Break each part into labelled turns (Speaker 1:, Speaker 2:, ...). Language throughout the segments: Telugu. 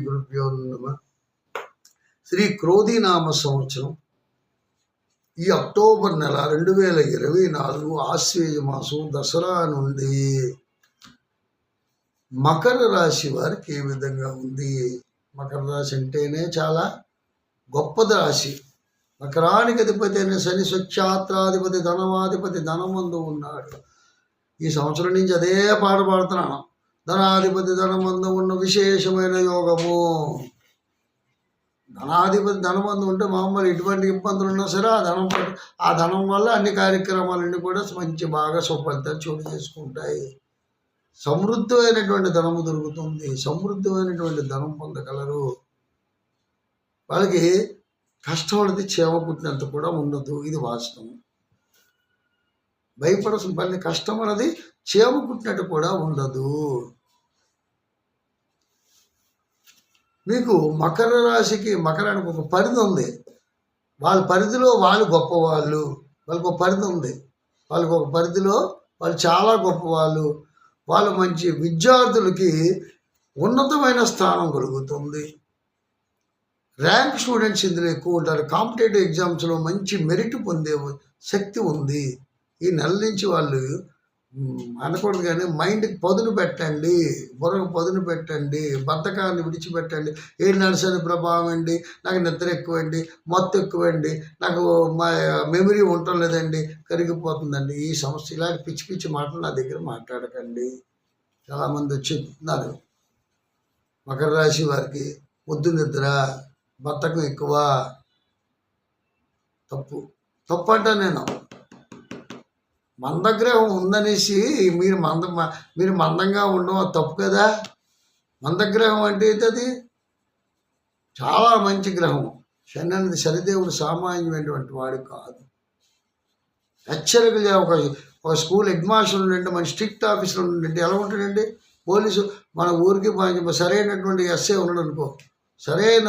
Speaker 1: గురుభ్యో నమ. శ్రీ క్రోధినామ సంవత్సరం ఈ అక్టోబర్ నెల రెండు వేల ఇరవై నాలుగు ఆశ్వేజ మాసం దసరా నుండి మకర రాశి వారికి ఏ విధంగా ఉంది? మకర రాశి అంటేనే చాలా గొప్పది రాశి. మకరానికి అధిపతి అయిన శని స్వచ్ఛాత్రాధిపతి ధనవాధిపతి ధనమందు ఉన్నాడు. ఈ సంవత్సరం నుంచి అదే పాట పాడుతున్నాను. ధనాధిపతి ధనమందు ఉన్న విశేషమైన యోగము. ధనాధిపతి ధనమందు ఉంటే మామూలు ఎటువంటి ఇబ్బందులు ఉన్నా సరే ఆ ధనం ఆ ధనం వల్ల అన్ని కార్యక్రమాలన్నీ కూడా మంచి బాగా సుఫలితాలు చోటు చేసుకుంటాయి. సమృద్ధమైనటువంటి ధనము దొరుకుతుంది. సమృద్ధమైనటువంటి ధనం పొందగలరు. వాళ్ళకి కష్టం అనేది చేమ పుట్టినంత కూడా ఉండదు. ఇది వాస్తవం. భయపడాల్సిన పని కష్టం అనేది చేమ పుట్టినట్టు కూడా ఉండదు. మీకు మకర రాశికి మకరానికి ఒక పరిధి ఉంది. వాళ్ళ పరిధిలో వాళ్ళు గొప్పవాళ్ళు వాళ్ళకు ఒక పరిధి ఉంది. వాళ్ళకు ఒక పరిధిలో వాళ్ళు చాలా గొప్పవాళ్ళు వాళ్ళు మంచి విద్యార్థులకి ఉన్నతమైన స్థానం కలుగుతుంది. ర్యాంక్ స్టూడెంట్స్ ఇందులో ఎక్కువ ఉంటారు. కాంపిటేటివ్ ఎగ్జామ్స్లో మంచి మెరిట్ పొందే శక్తి ఉంది. ఈ నెల నుంచి వాళ్ళు అనకూడదు కానీ మైండ్కి పదును పెట్టండి. బుర్రకు పదును పెట్టండి. బద్ధకాన్ని విడిచిపెట్టండి. ఏ నడిసని ప్రభావం అండి నాకు నిద్ర ఎక్కువండి మొత్తం ఎక్కువండి నాకు మా మెమరీ ఉండటం లేదండి కరిగిపోతుందండి. ఈ సమస్య ఇలాంటి పిచ్చి పిచ్చి మాటలు నా దగ్గర మాట్లాడకండి. చాలామంది వచ్చి చెప్తున్నారు మకర రాశి వారికి పొద్దు నిద్ర బద్ధకం ఎక్కువ. తప్పు. తప్పు అంటా నేను. మందగ్రహం ఉందనేసి మీరు మంద మీరు మందంగా ఉండడం తప్పు కదా? మందగ్రహం అంటే ఏంటది? చాలా మంచి గ్రహం. శని అనేది శనిదేవుడు సామాన్యమైనటువంటి వాడు కాదు. హెచ్చరికలు ఒక ఒక స్కూల్ హెడ్ మాస్టర్ ఉండండి మన స్ట్రిక్ట్ ఆఫీసర్ ఉండండి ఎలా ఉంటాడండి? పోలీసు మన ఊరికి సరైనటువంటి ఎస్ఏ ఉన్నాడు అనుకో సరైన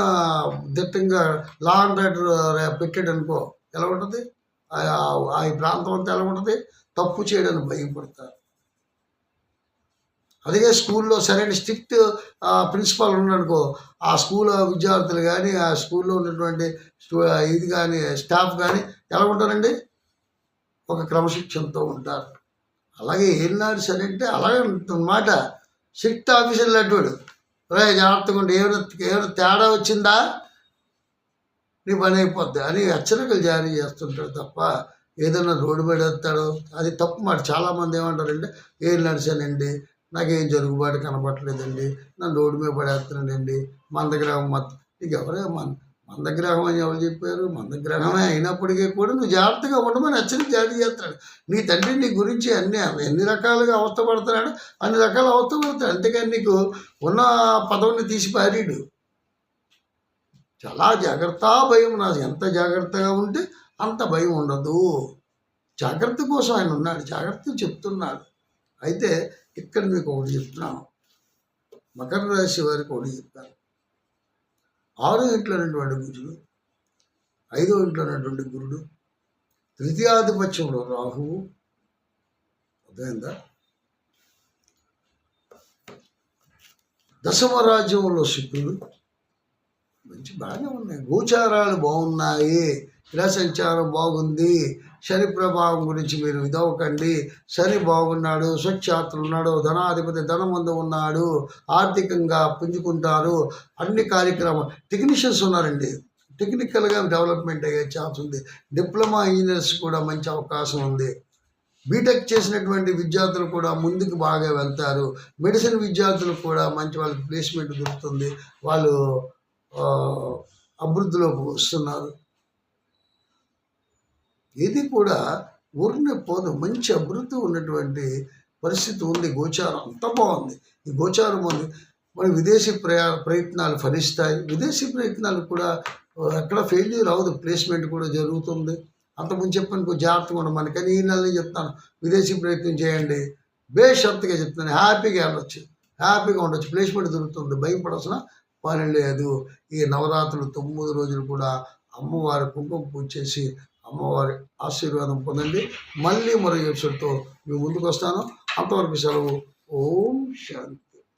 Speaker 1: దిట్టంగా లా అండ్ ఆర్డర్ పెట్టాడు అనుకో ఎలా ఉంటుంది? ఆ ఈ ప్రాంతం అంతా ఎలా ఉంటుంది? తప్పు చేయడానికి భయపడతారు. అదే స్కూల్లో సరైన స్ట్రిక్ట్ ప్రిన్సిపాల్ ఉన్నాడనుకో ఆ స్కూల్ విద్యార్థులు కానీ ఆ స్కూల్లో ఉన్నటువంటి ఇది కానీ స్టాఫ్ కానీ ఎలా ఉంటారండి? ఒక క్రమశిక్షణతో ఉంటారు. అలాగే ఏనాడు సరే అంటే అలాగే ఉంటుందన్నమాట. స్ట్రిక్ట్ ఆఫీసర్ లాంటివాడు జాగ్రత్తగా ఉండి. ఏమైనా ఏమైనా తేడా వచ్చిందా? నీ పని అయిపోద్ది అని హెచ్చరికలు జారీ చేస్తుంటాడు తప్ప ఏదైనా రోడ్డు మీద అది తప్పు మాట. చాలామంది ఏమంటారంటే ఏం నడిచానండి? నాకేం జరుగుబాటు కనపట్లేదండి నన్ను రోడ్డు మీద పడేస్తున్నానండి. మందగ్రహం మత్ నీకు ఎవరే మన మందగ్రహం అని ఎవరు చెప్పారు? మందగ్రహమే అయినప్పటికీ కూడా నువ్వు జాగ్రత్తగా ఉండమని హెచ్చరిక జారీ చేస్తాడు నీ తండ్రి నీ గురించి అన్ని ఎన్ని రకాలుగా అవస్థపడుతున్నాడు అన్ని రకాల అవస్థపడతాడు అంతేకాని నీకు ఉన్న పదవిని తీసి పారీడు. చాలా జాగ్రత్త భయం. నా ఎంత జాగ్రత్తగా ఉంటే అంత భయం ఉండదు. జాగ్రత్త కోసం ఆయన ఉన్నాడు. జాగ్రత్త చెప్తున్నాడు. అయితే ఇక్కడ మీకు ఒకటి చెప్తున్నాను. మకర రాశి వారికి ఒకటి చెప్తాను. ఆరో ఇంట్లో ఉన్నటువంటి గురుడు ఐదో ఇంట్లో ఉన్నటువంటి గురుడు తృతీయాధిపత్యంలో రాహువు అర్థమైందా? దశమ రాజ్యంలో శుక్రుడు మంచి బాగానే ఉన్నాయి. గోచారాలు బాగున్నాయి. గ్రహ సంచారం బాగుంది. శని ప్రభావం గురించి మీరు ఇదవకండి శని బాగున్నాడు స్వచ్ఛాత్రులు ఉన్నాడు ధనాధిపతి ధనమందు ఉన్నాడు ఆర్థికంగా పుంజుకుంటారు అన్ని కార్యక్రమాలు టెక్నీషియన్స్ ఉన్నారండి. టెక్నికల్గా డెవలప్మెంట్ అయ్యే ఛాన్స్ ఉంది. డిప్లొమా ఇంజనీర్స్ కూడా మంచి అవకాశం ఉంది. బీటెక్ చేసినటువంటి విద్యార్థులు కూడా ముందుకు బాగా వెళ్తారు. మెడిసిన్ విద్యార్థులు కూడా మంచి వాళ్ళకి ప్లేస్మెంట్ దొరుకుతుంది. వాళ్ళు అభివృద్ధిలోకి వస్తున్నారు. ఇది కూడా ఊరిని పోదు మంచి అభివృద్ధి ఉన్నటువంటి పరిస్థితి ఉంది. గోచారం అంత బాగుంది. ఈ గోచారం ఉంది. మన విదేశీ ప్రయా ప్రయత్నాలు ఫలిస్తాయి. విదేశీ ప్రయత్నాలు కూడా ఎక్కడ ఫెయిల్యూర్ అవ్వదు ప్లేస్మెంట్ కూడా జరుగుతుంది. అంతకుముందు చెప్పాను కొంచెం జాగ్రత్తగా ఉండమని కానీ ఈ నెలలో చెప్తాను విదేశీ ప్రయత్నం చేయండి. బేషరతుగా చెప్తాను హ్యాపీగా వెళ్ళొచ్చు హ్యాపీగా ఉండొచ్చు. ప్లేస్మెంట్ దొరుకుతుంది. భయపడాల్సిన పని లేదు. ఈ నవరాత్రులు తొమ్మిది రోజులు కూడా అమ్మవారి కుంకుమ పూజ చేసి అమ్మవారి ఆశీర్వాదం పొందండి. మళ్ళీ మరో ఎపిసోడ్తో మీ ముందుకు వస్తాను. అంతవరకు సెలవు. ఓం శాంతి.